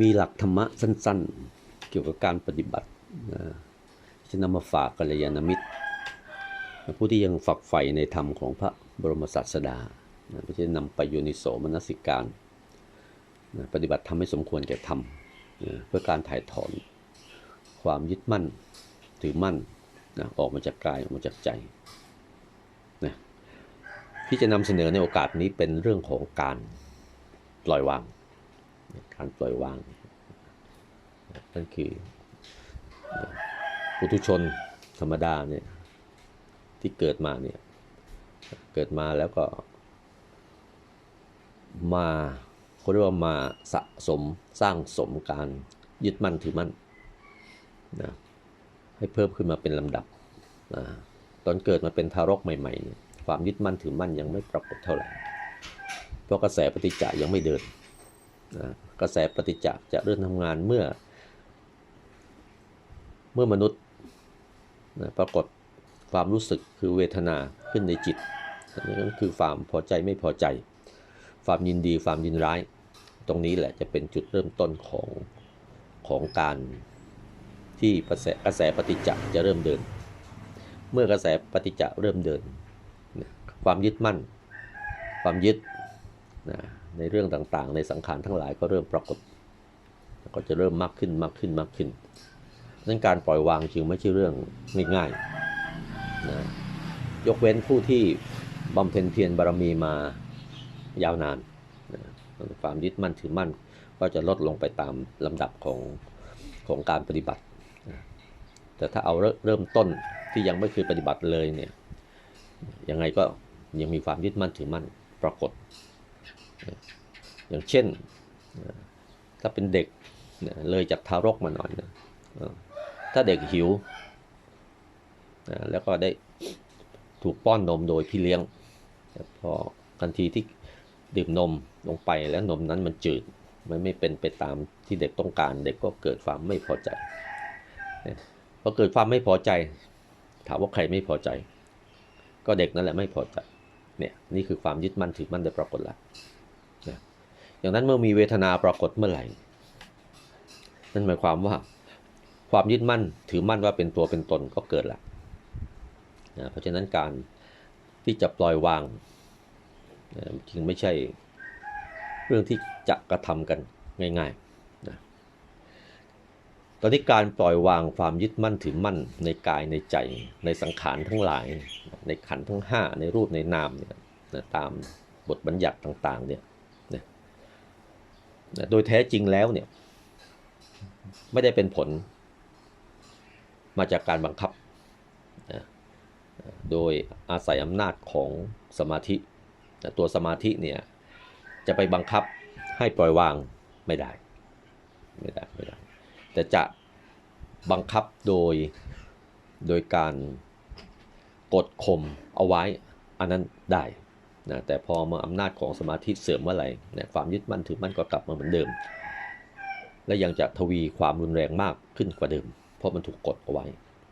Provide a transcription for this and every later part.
มีหลักธรรมะสั้นๆ เกี่ยวกับการปฏิบัตินะจะนำมาฝากกัลยาณมิตร ผู้ที่ยังฝักใฝ่ในธรรมของพระบรมศาสดานะเพื่อจะนำไปโยนิโสมนสิการนะปฏิบัติทำให้สมควรแก่ธรรมนะเพื่อการถ่ายถอนความยึดมั่นถือมั่นนะออกมาจากกายออกมาจากใจนะที่จะนำเสนอในโอกาสนี้เป็นเรื่องของการปล่อยวาง การปล่อยวางนั่นคือปุถุชนธรรมดาเนี่ยที่เกิดมาเนี่ยเกิดมาแล้วก็มาเขาเรียกว่ามาสะสมสร้างสมการยึดมั่นถือมั่นนะให้เพิ่มขึ้นมาเป็นลำดับนะตอนเกิดมาเป็นทารกใหม่ๆ ความยึดมั่นถือมั่นยังไม่ปรากฏเท่าไหร่ เพราะกระแสปฏิจจายังไม่เดิน กระแสปฏิจจ์จะเริ่มทำงานเมื่อ เมื่อมนุษย์นะปรากฏความรู้สึกคือเวทนาขึ้นในจิตอันนี้ก็คือความพอใจไม่พอใจ ความยินดีความยินร้าย ตรงนี้แหละจะเป็นจุดเริ่มต้นของของการที่กระแสกระแสปฏิจจ์จะเริ่มเดิน เมื่อกระแสปฏิจจ์เริ่มเดิน ความยึดมั่น ความยึดนะ ในเรื่องต่างๆ ในสังขารทั้งหลายก็เริ่มปรากฏ ก็จะเริ่มมากขึ้นมากขึ้นมากขึ้นนั้นการปล่อยวางจึงไม่ใช่เรื่องง่ายๆนะยกเว้นผู้ที่บำเพ็ญเพียรบารมีมายาวนานนะความยึดมั่นถือมั่นก็จะลดลงไปตามลำดับของของการปฏิบัตินะแต่ถ้าเอาเรเริ่มต้นที่ยังไม่เคยปฏิบัติเลยเนี่ยยังไงก็ยังมีความยึดมั่นถือมั่นปรากฏ อย่างเช่นถ้าเป็นเด็กเลยจากทารกมาหน่อยนะถ้าเด็กหิว แล้วก็ได้ถูกป้อนนมโดยพี่เลี้ยงพอทันทีที่ดื่มนมลงไปแล้วนมนั้นมันจืด มันไม่เป็นไปตามที่เด็กต้องการ เด็กก็เกิดความไม่พอใจพอเกิดความไม่พอใจ ถามว่าใครไม่พอใจ ก็เด็กนั่นแหละไม่พอใจเนี่ยนี่คือความยึดมั่นถือมั่นได้ปรากฏแล้ว อย่างนั้นเมื่อมีเวทนาปรากฏเมื่อไหร่ นั่นหมายความว่า ความยึดมั่นถือมั่นว่าเป็นตัวเป็นตนก็เกิดละนะเพราะฉะนั้นการที่จะปล่อยวางนะจึงไม่ใช่เรื่องที่จะกระทำกันง่ายๆนะตอนนี้การปล่อยวางความยึดมั่นถือมั่นในกายในใจในสังขารทั้งหลาย ในขันทั้ง 5 ในรูปในนามเนี่ยนะตามบทบัญญัติต่างๆเนี่ย โดยแท้จริงแล้วเนี่ย ไม่ได้เป็นผล มาจากการบังคับ โดยอาศัยอำนาจของสมาธิ ตัวสมาธิเนี่ย จะไปบังคับให้ปล่อยวางไม่ได้ ไม่ได้ไม่ได้ แต่จะบังคับโดยโดยการกดข่มเอาไว้ อันนั้นได้ นะแต่พอมาอำนาจของสมาธิเสื่อมเมื่อไหร่นี่ยความยึดมั่นถือมั่นก็กลับมาเหมือนเดิม และยังจะทวีความรุนแรงมากขึ้นกว่าเดิม เพราะมันถูกกดเอาไว้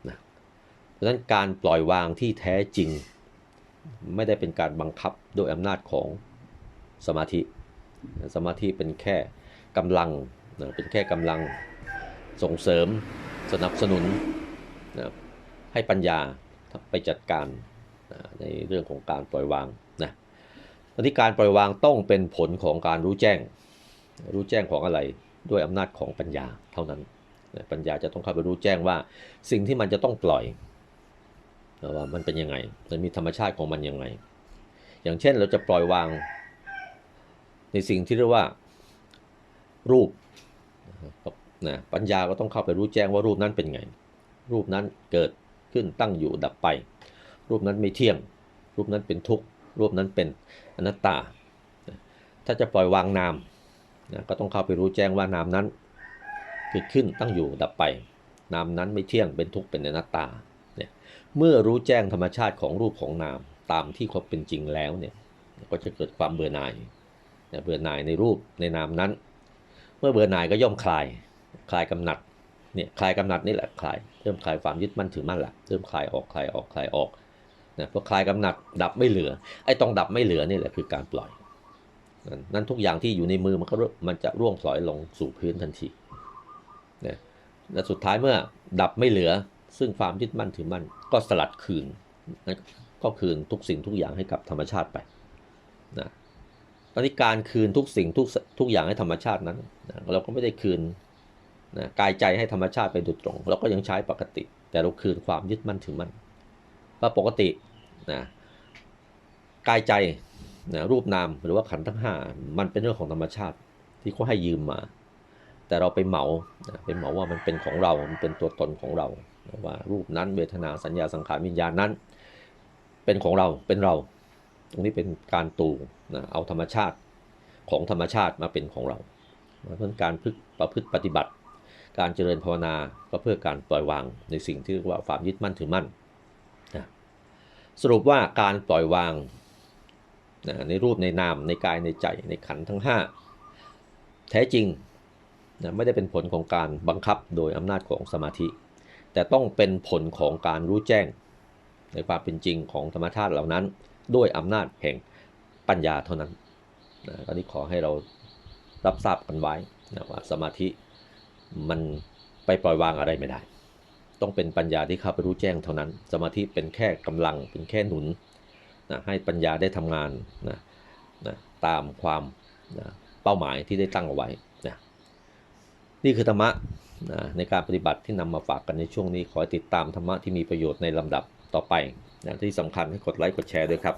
นะดังนั้นการปล่อยวางที่แท้จริง ไม่ได้เป็นการบังคับโดยอำนาจของสมาธิ สมาธิเป็นแค่กำลังนะเป็นแค่กำลังส่งเสริมสนับสนุนนะให้ปัญญาไปจัดการนะในเรื่องของการปล่อยวาง อนที่การปล่อยวางต้องเป็นผลของการรู้แจ้ง รู้แจ้งของอะไรด้วยอำนาจของปัญญาเท่านั้น ปัญญาจะต้องเข้าไปรู้แจ้งว่า สิ่งที่มันจะต้องปล่อยว่ามันเป็นยังไง มันมีธรรมชาติของมันยังไง อย่างเช่นเราจะปล่อยวาง ในสิ่งที่เรียกว่ารูปนะปัญญาก็ต้องเข้าไปรู้แจ้งว่ารูปนั้นเป็นไง รูปนั้นเกิดขึ้นตั้งอยู่ดับไป รูปนั้นไม่เที่ยง รูปนั้นเป็นทุกข์ รูปนั้นเป็นอนัตตา ถ้าจะปล่อยวางนามนะก็ต้องเข้าไปรู้แจ้งว่านามนั้นเกิดขึ้นตั้งอยู่ดับไป นามนั้นไม่เที่ยงเป็นทุกข์เป็นอนัตตาเนี่ยเมื่อรู้แจ้งธรรมชาติของรูปของนามตามที่เขาเป็นจริงแล้วเนี่ยก็จะเกิดความเบื่อหน่ายเบื่อหน่ายในรูปในนามนั้น เมื่อเบื่อหน่ายก็ย่อมคลายคลายกำหนัดเนี่ยคลายกำหนัดนี่แหละคลายเริ่มคลายความยึดมั่นถือมั่นแหละเริ่มคลายออกคลายออกคลายออก นะพอคลายกำหนัดดับไม่เหลือไอ้ตรงดับไม่เหลือนี่แหละคือการปล่อยนั่นทุกอย่างที่อยู่ในมือมันก็มันจะร่วงพลอยลงสู่พื้นทันทีนะและสุดท้ายเมื่อดับไม่เหลือ ซึ่งความยึดมั่นถือมั่นก็สลัดคืนนะก็คืนทุกสิ่งทุกอย่างให้กับธรรมชาติไปนะตอนนี้การคืนทุกสิ่งทุกทุกอย่างให้ธรรมชาตินั้นนะเราก็ไม่ได้คืนนะกายใจให้ธรรมชาติไปโดยตรง เราก็ยังใช้ปกติ แต่เราคืนความยึดมั่นถือมั่นว่าปกติ นะกายใจนะรูปนามหรือว่าขันทั้งห้ามันเป็นเรื่องของธรรมชาติที่เขาให้ยืมมา แต่เราไปเหมานะไปเหมาว่ามันเป็นของเรา มันเป็นตัวตนของเรา ว่ารูปนั้นเวทนาสัญญาสังขารวิญญาณนั้น เป็นของเราเป็นเรา ตรงนี้เป็นการตูนะเอาธรรมชาติของธรรมชาติมาเป็นของเราเพราะฉะนั้นการพึกประพฤติปฏิบัติ การเจริญภาวนาก็เพื่อการปล่อยวางในสิ่งที่เรียกว่าความยึดมั่นถือมั่น สรุปว่าการปล่อยวางนะในรูปในนามในกายในใจในขันทั้ง 5 แท้จริงนะไม่ได้เป็นผลของการบังคับโดยอำนาจของสมาธิ แต่ต้องเป็นผลของการรู้แจ้ง ในความเป็นจริงของธรรมชาติเหล่านั้น ด้วยอำนาจแห่งปัญญาเท่านั้นนะตอนนี้ขอให้เรารับทราบกันไว้นะว่าสมาธิมันไปปล่อยวางอะไรไม่ได้ ต้องเป็นปัญญาที่เข้าไปรู้แจ้งเท่านั้น สมาธิเป็นแค่กำลังเป็นแค่หนุนนะให้ปัญญาได้ทำงานนะนะตามความนะเป้าหมายที่ได้ตั้งเอาไว้นะนี่คือธรรมะนะในการปฏิบัติที่นำมาฝากกันในช่วงนี้ขอติดตามธรรมะที่มีประโยชน์ในลำดับต่อไปนะที่สำคัญให้กดไลค์กดแชร์ด้วยครับ